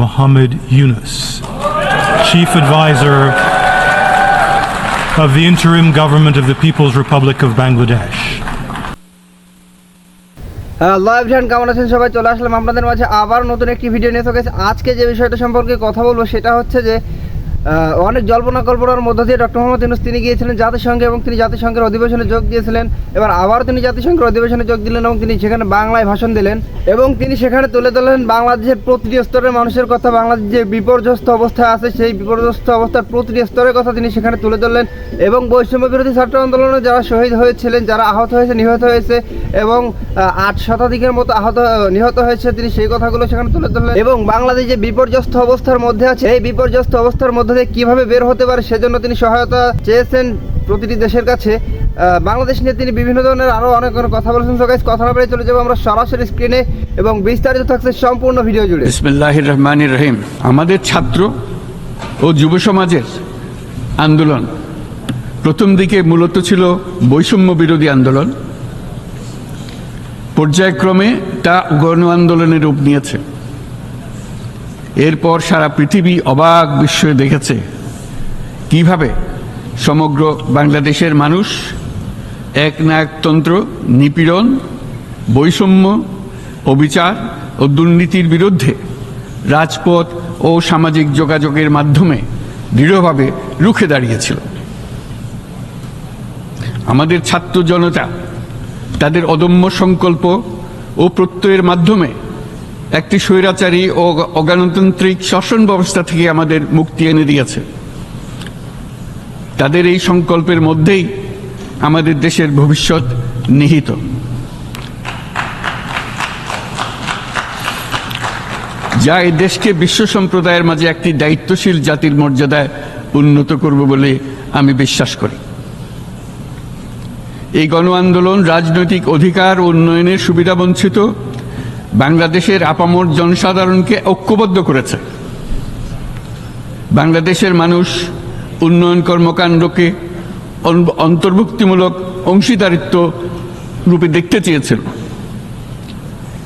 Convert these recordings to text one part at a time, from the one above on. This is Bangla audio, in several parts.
Mohammed Yunus, Chief Advisor of the Interim Government of the People's Republic of Bangladesh. Live ধ্যান কেমন আছেন সবাই চলে আসলাম আপনাদের মাঝে আবার নতুন একটি ভিডিও নিয়ে তো আজকে যে বিষয়টা সম্পর্কে কথা বলব সেটা হচ্ছে যে অনেক জল্পনা কল্পনার মধ্য দিয়ে ডক্টর মোহাম্মদ ইউনুস তিনি গিয়েছিলেন জাতিসংঘে এবং তিনি জাতিসংঘের অধিবেশনে যোগ দিয়েছিলেন। এবার আবার তিনি জাতিসংঘের অধিবেশনে যোগ দিলেন এবং তিনি সেখানে বাংলায় ভাষণ দিলেন এবং তিনি সেখানে তুলে ধরলেন বাংলাদেশের প্রতিটি স্তরের মানুষের কথা বাংলাদেশ যে বিপর্যস্ত অবস্থায় আছে সেই বিপর্যস্ত অবস্থার প্রতিটি স্তরের কথা তিনি সেখানে তুলে ধরলেন এবং বৈষম্য বিরোধী ছাত্র আন্দোলনে যারা শহীদ হয়েছিলেন, যারা আহত হয়েছে, নিহত হয়েছে এবং আট শতাধিকের মতো আহত, নিহত হয়েছে তিনি সেই কথাগুলো সেখানে তুলে ধরলেন এবং বাংলাদেশ যে বিপর্যস্ত অবস্থার মধ্যে আছে এই বিপর্যস্ত অবস্থার মধ্যে দিয়ে কীভাবে বের হতে পারে সেজন্য তিনি সহায়তা চেয়েছেন প্রতিটি দেশের কাছে। বাংলাদেশ নিয়ে তিনি বিভিন্ন ধরনের আরও অনেক অনেক কথা বলেছেন। তো guys, কথা না চলে যাব আমরা সরাসরি স্ক্রিনে এবং বিস্তারিত থাকছে সম্পূর্ণ ভিডিও জুড়ে। বিসমিল্লাহির রহমানির রহিম। আমাদের ছাত্র ও যুব সমাজের আন্দোলন। প্রথম দিকে মূলত ছিল বৈষম্য বিরোধী আন্দোলন। পর্যায়ক্রমে তা গণ আন্দোলনের রূপ নিয়েছে। এরপর সারা পৃথিবী অবাক বিস্ময়ে দেখেছে কীভাবে সমগ্র বাংলাদেশের মানুষ এক একনায়কতন্ত্র নিপীড়ন, বৈষম্য, অবিচার ও দুর্নীতির বিরুদ্ধে রাজপথ ও সামাজিক যোগাযোগের মাধ্যমে দৃঢ়ভাবে রুখে দাঁড়িয়েছিল। আমাদের ছাত্র জনতা তাদের অদম্য সংকল্প ও প্রত্যয়ের মাধ্যমে একটি স্বৈরাচারী ও অগণতান্ত্রিক শাসন ব্যবস্থা থেকে আমাদের মুক্তি এনে দিয়েছে। তাদের এই সংকল্পের মধ্যেই আমাদের দেশের ভবিষ্যৎ নিহিত। যা এই দেশকে বিশ্ব সম্প্রদায়ের মাঝে একটি দায়িত্বশীল জাতির মর্যাদায় উন্নত করব বলে আমি বিশ্বাস করি। এই গণ আন্দোলন রাজনৈতিক অধিকার উন্নয়নের সুবিধাবঞ্চিত বাংলাদেশের আপামর জনসাধারণকে ঐক্যবদ্ধ করেছে। বাংলাদেশের মানুষ উন্নয়ন কর্মকাণ্ডকে অন্তর্ভুক্তিমূলক অংশীদারিত্ব রূপে দেখতে চেয়েছিল।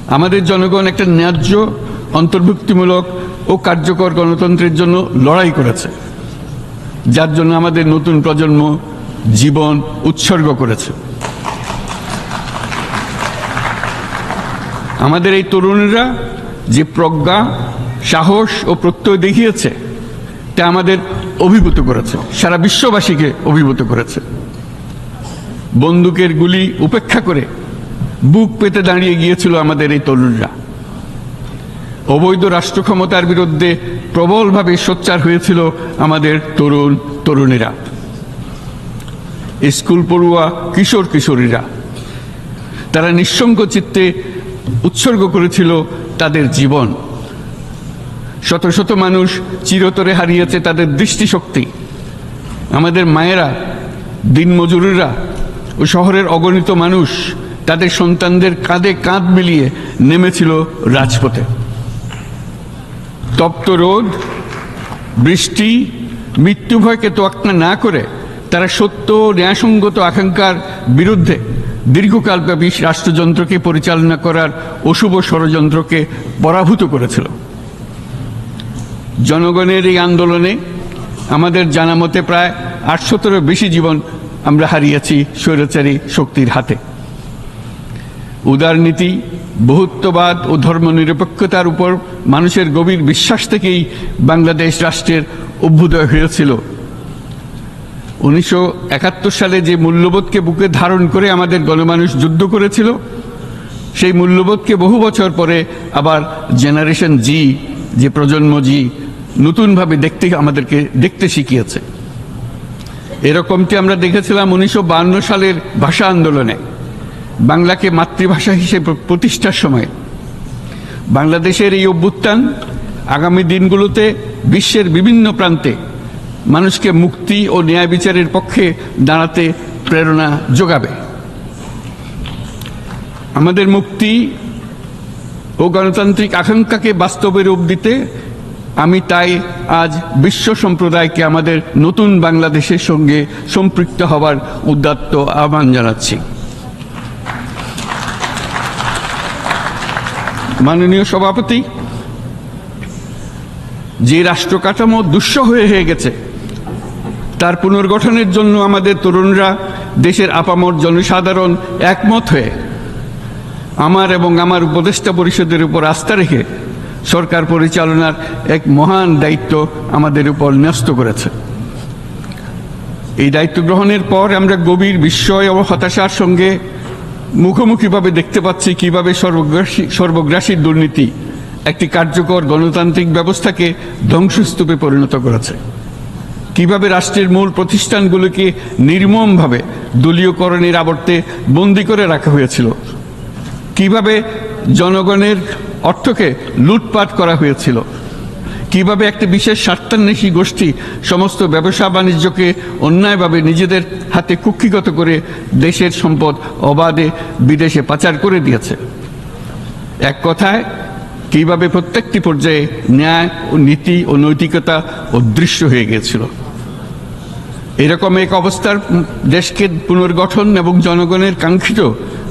আমাদের জনগণ একটা ন্যায্য, অন্তর্ভুক্তিমূলক ও কার্যকর গণতন্ত্রের জন্য লড়াই করেছে, যার জন্য আমাদের নতুন প্রজন্ম জীবন উৎসর্গ করেছে। আমাদের এই তরুণীরা যে প্রজ্ঞা, সাহস ও প্রত্যয় দেখিয়েছে, তা আমাদের অভিভূত করেছে, সারা বিশ্ববাসীকে অভিভূত করেছে। বন্দুকের গুলি উপেক্ষা করে বুক পেতে দাঁড়িয়ে গিয়েছিল আমাদের এই তরুণরা। অবৈধ রাষ্ট্র ক্ষমতার বিরুদ্ধে প্রবলভাবে সোচ্চার হয়েছিল আমাদের তরুণ তরুণীরা। স্কুল পড়ুয়া কিশোর কিশোরীরা, তারা নিঃসঙ্গ চিত্তে উৎসর্গ করেছিল তাদের জীবন। শত শত মানুষ চিরতরে হারিয়েছে তাদের দৃষ্টিশক্তি। আমাদের মায়েরা, দিনমজুরিরা ও শহরের অগণিত মানুষ তাদের সন্তানদের কাঁধে কাঁধ মিলিয়ে নেমেছিল রাজপথে। তপ্ত রোদ, বৃষ্টি মৃত্যু ভয়কে তোয়াক্কা না করে তারা সত্য ন্যায়সঙ্গত আকাঙ্ক্ষার বিরুদ্ধে দীর্ঘকালব্যাপী রাষ্ট্রযন্ত্রকে পরিচালনা করার অশুভ ষড়যন্ত্রকে পরাভূত করেছিল। জনগণের এই আন্দোলনে আমাদের জানা মতে প্রায় আটশোতেরও বেশি জীবন আমরা হারিয়েছি স্বৈরাচারী শক্তির হাতে। উদারনীতি, বহুত্ববাদ ও ধর্মনিরপেক্ষতার উপর মানুষের গভীর বিশ্বাস থেকেই বাংলাদেশ রাষ্ট্রের অভ্যুদয় হয়েছিল। উনিশশো একাত্তর সালে যে মূল্যবোধকে বুকে ধারণ করে আমাদের গণমানুষ যুদ্ধ করেছিল, সেই মূল্যবোধকে বহু বছর পরে আবার জেনারেশন জি, যে প্রজন্ম জি, নতুনভাবে দেখতে আমাদেরকে দেখতে শিখিয়েছে। এরকমটি আমরা দেখেছিলাম উনিশশো সালের ভাষা আন্দোলনে, বাংলাকে মাতৃভাষা হিসেবে প্রতিষ্ঠার সময়। বাংলাদেশের এই অভ্যুত্থান আগামী দিনগুলোতে বিশ্বের বিভিন্ন প্রান্তে মানুষকে মুক্তি ও ন্যায় বিচারের পক্ষে দাঁড়াতে প্রেরণা যোগাবে। আমাদের মুক্তি ও গণতান্ত্রিক আকাঙ্ক্ষাকে বাস্তবে রূপ দিতে আমি তাই আজ বিশ্ব সম্প্রদায়কে আমাদের নতুন বাংলাদেশের সঙ্গে সম্পৃক্ত হওয়ার উদ্যাত্ত আহ্বান জানাচ্ছি। মাননীয় সভাপতি, যে রাষ্ট্র কাঠামো দুঃসহ হয়ে হয়ে গেছে তার পুনর্গঠনের জন্য আমাদের তরুণরা দেশের আপামর জনসাধারণ একমত হয়ে আমার এবং আমার উপদেষ্টা পরিষদের উপর আস্থা রেখে সরকার পরিচালনার এক মহান দায়িত্ব আমাদের উপর ন্যস্ত করেছে। এই দায়িত্ব গ্রহণের পর আমরা গভীর বিস্ময় ও হতাশার সঙ্গে মুখোমুখিভাবে দেখতে পাচ্ছি কীভাবে সর্বগ্রাসী সর্বগ্রাসী দুর্নীতি একটি কার্যকর গণতান্ত্রিক ব্যবস্থাকে ধ্বংসস্তূপে পরিণত করেছে। কীভাবে রাষ্ট্রের মূল প্রতিষ্ঠানগুলোকে নির্মমভাবে দলীয়করণের আবর্তে বন্দি করে রাখা হয়েছিল? কীভাবে জনগণের অর্থকে লুটপাট করা হয়েছিল? কীভাবে একটি বিশেষ স্বার্থান্বেষী গোষ্ঠী সমস্ত ব্যবসা বাণিজ্যকে অন্যায়ভাবে নিজেদের হাতে কুক্ষিগত করে দেশের সম্পদ অবাধে বিদেশে পাচার করে দিয়েছে? এক কথায়, কীভাবে প্রত্যেকটি পর্যায়ে ন্যায় ও নীতি ও নৈতিকতা অদৃশ্য হয়ে গিয়েছিল? এরকম এক অবস্থার দেশকে পুনর্গঠন এবং জনগণের কাঙ্ক্ষিত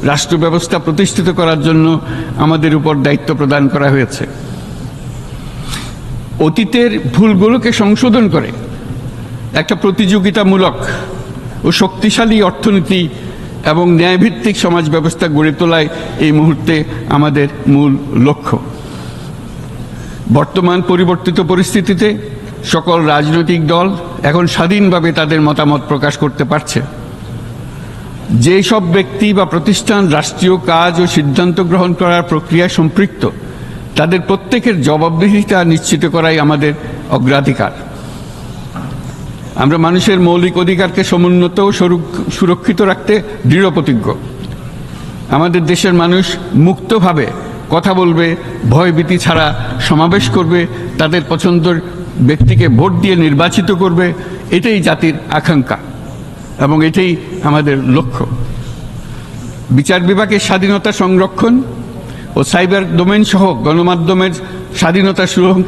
রাষ্ট্র ব্যবস্থা প্রতিষ্ঠিত করার জন্য আমাদের উপর দায়িত্ব প্রদান করা হয়েছে। অতীতের ভুলগুলোকে সংশোধন করে একটা প্রতিযোগিতামূলক ও শক্তিশালী অর্থনীতি এবং ন্যায়ভিত্তিক সমাজ ব্যবস্থা গড়ে তোলায় এই মুহূর্তে আমাদের মূল লক্ষ্য। বর্তমান পরিবর্তিত পরিস্থিতিতে সকল রাজনৈতিক দল এখন স্বাধীনভাবে তাদের মতামত প্রকাশ করতে পারছে। যে সব ব্যক্তি বা প্রতিষ্ঠান রাষ্ট্রীয় কাজ ও সিদ্ধান্ত গ্রহণ করার প্রক্রিয়ায় সম্পৃক্ত, তাদের প্রত্যেকের জবাবদিহিতা নিশ্চিত করাই আমাদের অগ্রাধিকার। আমরা মানুষের মৌলিক অধিকারকে সমুন্নত ও সুরক্ষ- সুরক্ষিত রাখতে দৃঢ় প্রতিজ্ঞ। আমাদের দেশের মানুষ মুক্তভাবে কথা বলবে ভয়ভীতি ছাড়া সমাবেশ করবে, তাদের পছন্দের ব্যক্তিকে ভোট দিয়ে নির্বাচিত করবে, এটাই জাতির আকাঙ্ক্ষা এবং এটাই আমাদের লক্ষ্য। বিচার বিভাগের স্বাধীনতা সংরক্ষণ ও সাইবার ডোমেন সহ গণমাধ্যমের স্বাধীনতা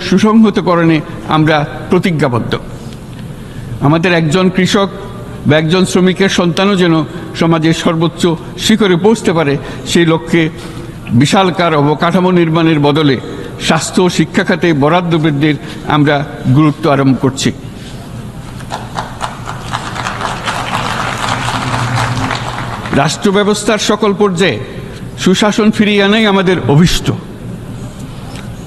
সুসংহতকরণে আমরা প্রতিজ্ঞাবদ্ধ। আমাদের একজন কৃষক বা একজন শ্রমিকের সন্তানও যেন সমাজের সর্বোচ্চ শিখরে পৌঁছতে পারে, সেই লক্ষ্যে বিশালকার অবকাঠামো নির্মাণের বদলে স্বাস্থ্য ও শিক্ষা খাতে বরাদ্দ বৃদ্ধির আমরা গুরুত্ব আরম্ভ করছি। রাষ্ট্র ব্যবস্থার সকল পর্যায়ে সুশাসন ফিরিয়ে আনাই আমাদের অভিষ্ট।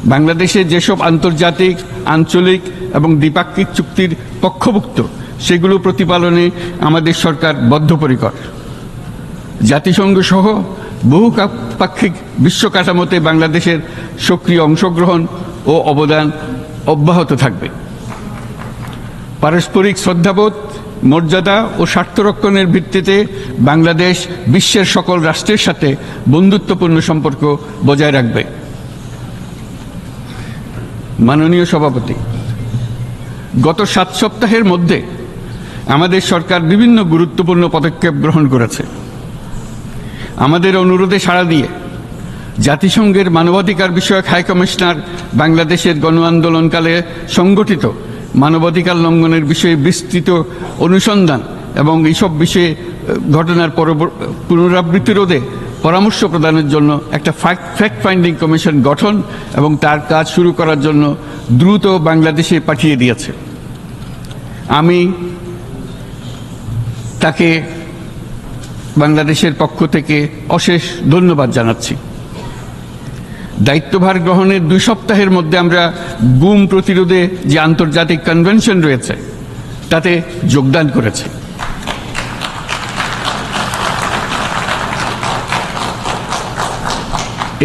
বাংলাদেশে যেসব আন্তর্জাতিক, আঞ্চলিক এবং দ্বিপাক্ষিক চুক্তির পক্ষভুক্ত, সেগুলো প্রতিপালনে আমাদের সরকার বদ্ধপরিকর। জাতিসংঘ সহ বহু পাক্ষিক বিশ্ব কাঠামোতে বাংলাদেশের সক্রিয় অংশগ্রহণ ও অবদান অব্যাহত থাকবে। পারস্পরিক শ্রদ্ধাবোধ, মর্যাদা ও স্বার্থরক্ষণের ভিত্তিতে বাংলাদেশ বিশ্বের সকল রাষ্ট্রের সাথে বন্ধুত্বপূর্ণ সম্পর্ক বজায় রাখবে। মাননীয় সভাপতি, গত সাত সপ্তাহের মধ্যে আমাদের সরকার বিভিন্ন গুরুত্বপূর্ণ পদক্ষেপ গ্রহণ করেছে। আমাদের অনুরোধে সাড়া দিয়ে জাতিসংঘের মানবাধিকার বিষয়ক হাই কমিশনার বাংলাদেশের গণ আন্দোলনকালে সংগঠিত মানবাধিকার লঙ্ঘনের বিষয়ে বিস্তৃত অনুসন্ধান এবং এইসব বিষয়ে ঘটনার পুনরাবৃত্তি রোধে পরামর্শ প্রদানের জন্য একটা ফ্যাক্ট ফাইন্ডিং কমিশন গঠন এবং তার কাজ শুরু করার জন্য দ্রুত বাংলাদেশে পাঠিয়ে দিয়েছে। আমি তাকে বাংলাদেশের পক্ষ থেকে অশেষ ধন্যবাদ জানাচ্ছি। দায়িত্বভার গ্রহণের দুই সপ্তাহের মধ্যে আমরা গুম প্রতিরোধে যে আন্তর্জাতিক কনভেনশন রয়েছে, তাতে যোগদান করেছে।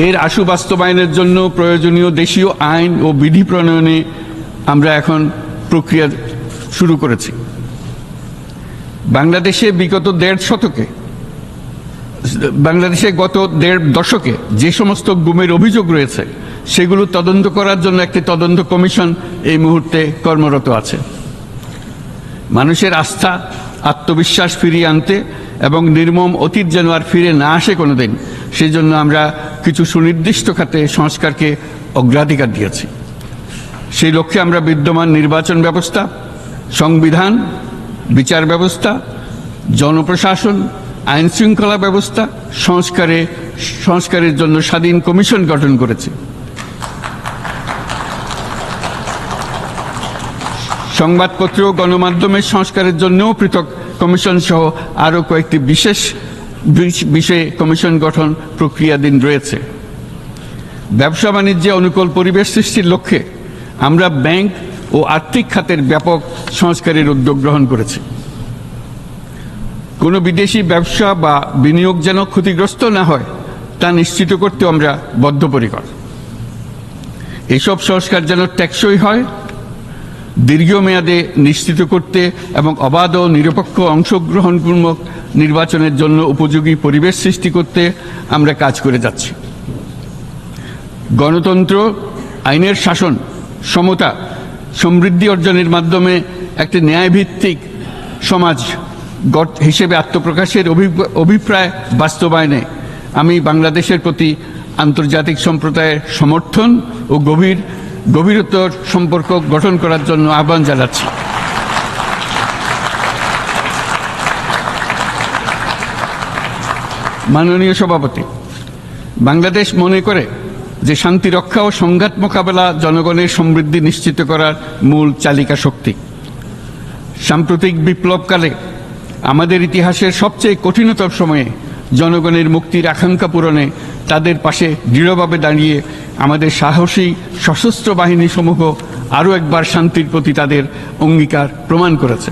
এর আশু বাস্তবায়নের জন্য প্রয়োজনীয় দেশীয় আইন ও বিধি প্রণয়নে আমরা এখন প্রক্রিয়া শুরু করেছি। বাংলাদেশে বিগত দেড় শতকে বাংলাদেশে গত দেড় দশকে যে সমস্ত গুমের অভিযোগ রয়েছে, সেগুলো তদন্ত করার জন্য একটি তদন্ত কমিশন এই মুহূর্তে কর্মরত আছে। মানুষের আস্থা, আত্মবিশ্বাস ফিরিয়ে আনতে এবং নির্মম অতীত যেন আর ফিরে না আসে কোনোদিন সেই জন্য আমরা কিছু সুনির্দিষ্ট খাতে সংস্কারকে অগ্রাধিকার দিয়েছি। সেই লক্ষ্যে আমরা বিদ্যমান নির্বাচন ব্যবস্থা, সংবিধান, বিচার ব্যবস্থা, জনপ্রশাসন আইন শৃঙ্খলা ব্যবস্থা সংস্কারে, সংস্কারের জন্য স্বাধীন কমিশন গঠন করেছে। সংবাদপত্র ও গণমাধ্যমের সংস্কারের জন্যও পৃথক কমিশন সহ আরও কয়েকটি বিশেষ বিষ- বিষয়ে কমিশন গঠন প্রক্রিয়াধীন রয়েছে। ব্যবসা বাণিজ্যে অনুকূল পরিবেশ সৃষ্টির লক্ষ্যে আমরা ব্যাংক ও আর্থিক খাতের ব্যাপক সংস্কারের উদ্যোগ গ্রহণ করেছি। কোনো বিদেশি ব্যবসা বা বিনিয়োগ যেন ক্ষতিগ্রস্ত না হয়, তা নিশ্চিত করতে আমরা বদ্ধপরিকর। এসব সংস্কার যেন টেকসই হয়, দীর্ঘমেয়াদে নিশ্চিত করতে এবং অবাধ ও নিরপেক্ষ অংশগ্রহণপূর্বক নির্বাচনের জন্য উপযোগী পরিবেশ সৃষ্টি করতে আমরা কাজ করে যাচ্ছি। গণতন্ত্র, আইনের শাসন, সমতা, সমৃদ্ধি অর্জনের মাধ্যমে একটি ন্যায়ভিত্তিক সমাজ হিসেবে আত্মপ্রকাশের অভি- অভিপ্রায় বাস্তবায়নে আমি বাংলাদেশের প্রতি আন্তর্জাতিক সম্প্রদায়ের সমর্থন ও গভীর, গভীরতর সম্পর্ক গঠন করার জন্য আহ্বান জানাচ্ছি। মাননীয় সভাপতি, বাংলাদেশ মনে করে যে শান্তি রক্ষা ও সংঘাত মোকাবেলা জনগণের সমৃদ্ধি নিশ্চিত করার মূল চালিকা শক্তি। সাম্প্রতিক বিপ্লবকালে আমাদের ইতিহাসের সবচেয়ে কঠিনতম সময়ে জনগণের মুক্তির আকাঙ্ক্ষা পূরণে তাদের পাশে দৃঢ়ভাবে দাঁড়িয়ে আমাদের সাহসী সশস্ত্র বাহিনী সমূহ আরও একবার শান্তির প্রতি তাদের অঙ্গীকার প্রমাণ করেছে।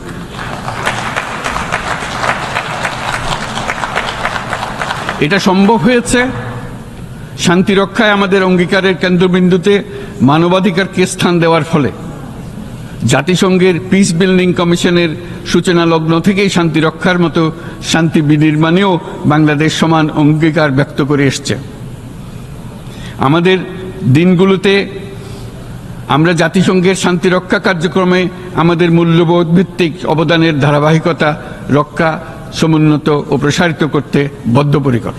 এটা সম্ভব হয়েছে? শান্তি রক্ষায় আমাদের অঙ্গীকারের কেন্দ্রবিন্দুতে মানবাধিকারকে স্থান দেওয়ার ফলে। জাতিসংঘের পিস বিল্ডিং কমিশনের সূচনা লগ্ন থেকেই শান্তি রক্ষার মতো শান্তি বিনির্মাণেও বাংলাদেশ সমান অঙ্গীকার ব্যক্ত করে এসছে। আমাদের দিনগুলোতে আমরা জাতিসংঘের শান্তি রক্ষা কার্যক্রমে আমাদের মূল্যবোধ ভিত্তিক অবদানের ধারাবাহিকতা, রক্ষা, সমুন্নত ও প্রসারিত করতে বদ্ধপরিকর।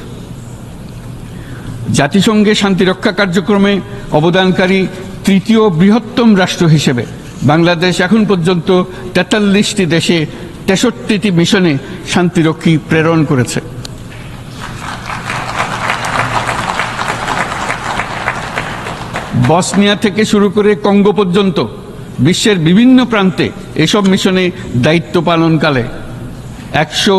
জাতিসংঘের শান্তিরক্ষা কার্যক্রমে অবদানকারী তৃতীয় বৃহত্তম রাষ্ট্র হিসেবে বাংলাদেশ এখন পর্যন্ত তেতাল্লিশটি দেশে তেষট্টিটি মিশনে শান্তিরক্ষী প্রেরণ করেছে। বসনিয়া থেকে শুরু করে কঙ্গো পর্যন্ত বিশ্বের বিভিন্ন প্রান্তে এসব মিশনে দায়িত্ব পালনকালে একশো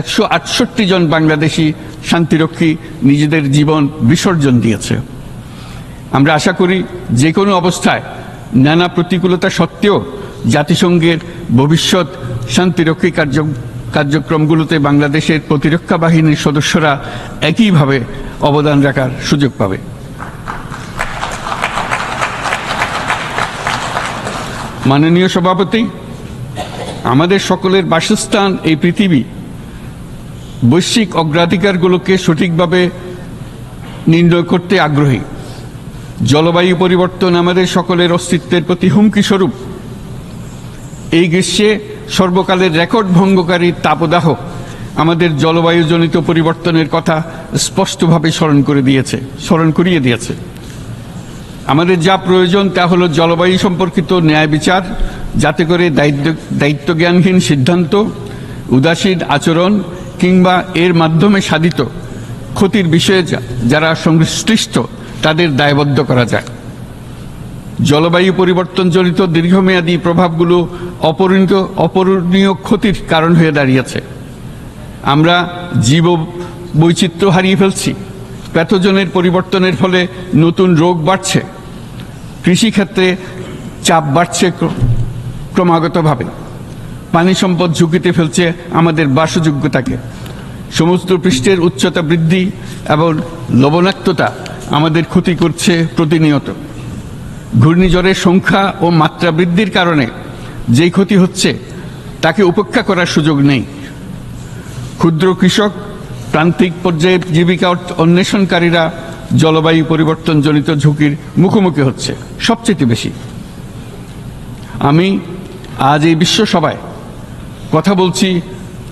একশো আটষট্টি জন বাংলাদেশি শান্তিরক্ষী নিজেদের জীবন বিসর্জন দিয়েছে। আমরা আশা করি যে কোনো অবস্থায় নানা প্রতিকূলতা সত্ত্বেও জাতিসংঘের ভবিষ্যৎ শান্তিরক্ষী কার্য কার্যক্রমগুলোতে বাংলাদেশের প্রতিরক্ষা বাহিনীর সদস্যরা একইভাবে অবদান রাখার সুযোগ পাবে। মাননীয় সভাপতি, আমাদের সকলের বাসস্থান এই পৃথিবী। বৈশ্বিক অগ্রাধিকারগুলোকে সঠিকভাবে নির্ণয় করতে আগ্রহী। জলবায়ু পরিবর্তন আমাদের সকলের অস্তিত্বের প্রতি হুমকি স্বরূপ। এই গ্রীষ্মে সর্বকালের রেকর্ড ভঙ্গকারী তাপদাহ আমাদের জলবায়ুজনিত পরিবর্তনের কথা স্পষ্টভাবে স্মরণ করে দিয়েছে, স্মরণ করিয়ে দিয়েছে। আমাদের যা প্রয়োজন তা হলো জলবায়ু সম্পর্কিত ন্যায় বিচার, যাতে করে দায়িত্ব, দায়িত্বজ্ঞানহীন সিদ্ধান্ত, উদাসীন আচরণ কিংবা এর মাধ্যমে সাধিত ক্ষতির বিষয়ে যারা সংশ্লিষ্ট তাদের দায়বদ্ধ করা যায় জলবায়ু পরিবর্তনজনিত দীর্ঘমেয়াদী প্রভাবগুলো অপরিণত, অপরণীয় ক্ষতির কারণ হয়ে দাঁড়িয়েছে। আমরা জীব বৈচিত্র্য হারিয়ে ফেলছি। প্যাথোজনের পরিবর্তনের ফলে নতুন রোগ বাড়ছে। কৃষিক্ষেত্রে চাপ বাড়ছে ক্রমাগতভাবে। পানি সম্পদ ঝুঁকিতে ফেলছে আমাদের বাসযোগ্যতাকে। সমুদ্র পৃষ্ঠের উচ্চতা বৃদ্ধি এবং লবণাক্ততা আমাদের ক্ষতি করছে প্রতিনিয়ত। ঘূর্ণিঝড়ের সংখ্যা ও মাত্রা বৃদ্ধির কারণে যেই ক্ষতি হচ্ছে, তাকে উপেক্ষা করার সুযোগ নেই। ক্ষুদ্র কৃষক, প্রান্তিক পর্যায়ে জীবিকা অন্বেষণকারীরা জলবায়ু পরিবর্তনজনিত ঝুঁকির মুখোমুখি হচ্ছে, সবচেয়ে বেশি। আমি আজ এই বিশ্বসভায় কথা বলছি,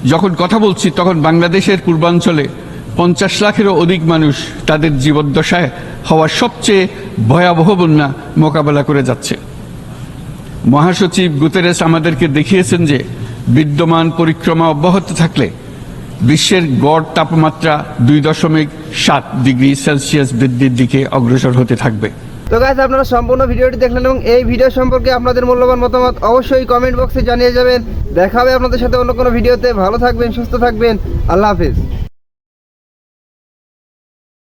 যখন কথা বলছি, তখন বাংলাদেশের পূর্বাঞ্চলে পঞ্চাশ লাখেরও অধিক মানুষ তাদের জীবদ্দশায় হওয়া সবচেয়ে ভয়াবহ বন্যা মোকাবেলা করে যাচ্ছে। মহাসচিব গুতেরেস আমাদেরকে দেখিয়েছেন যে বিদ্যমান পরিক্রমা অব্যাহত থাকলে বিশ্বের গড় তাপমাত্রা দুই দশমিক সাত ডিগ্রি সেলসিয়াস বৃদ্ধির দিকে অগ্রসর হতে থাকবে। তো গাইজ আপনারা সম্পূর্ণ ভিডিওটি দেখলেন এবং এই ভিডিও সম্পর্কে আপনাদের মূল্যবান মতামত অবশ্যই কমেন্ট বক্সে জানিয়ে যাবেন। দেখা হবে আপনাদের সাথে অন্য কোনো ভিডিওতে ভালো থাকবেন, সুস্থ থাকবেন। আল্লাহ হাফিজ।